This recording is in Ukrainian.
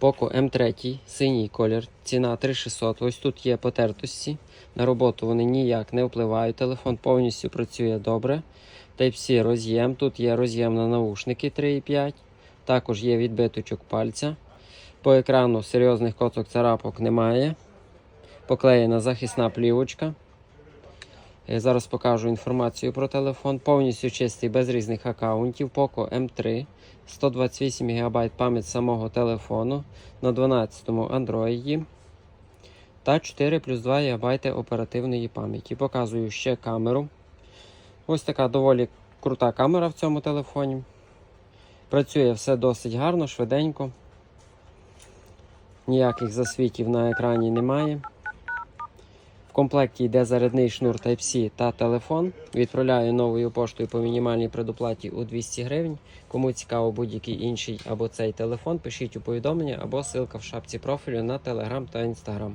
Poco M3, синій колір, ціна 3600. Ось тут є потертості. На роботу вони ніяк не впливають. Телефон повністю працює добре. Type-C роз'єм. Тут є роз'єм на наушники 3,5. Також є відбиточок пальця. По екрану серйозних коцок царапок немає. Поклеєна захисна плівочка. Зараз покажу інформацію про телефон. Повністю чистий без різних аккаунтів. Poco M3. 128 ГБ пам'ять самого телефону на 12-му Android та 4 плюс 2 ГБ оперативної пам'яті. Показую ще камеру. Ось така доволі крута камера в цьому телефоні. Працює все досить гарно, швиденько. Ніяких засвітів на екрані немає. Комплекті йде зарядний шнур Type-C та телефон. Відправляю новою поштою по мінімальній предоплаті у 200 гривень. Кому цікаво будь-який інший або цей телефон, пишіть у повідомлення або ссылка в шапці профілю на Telegram та Instagram.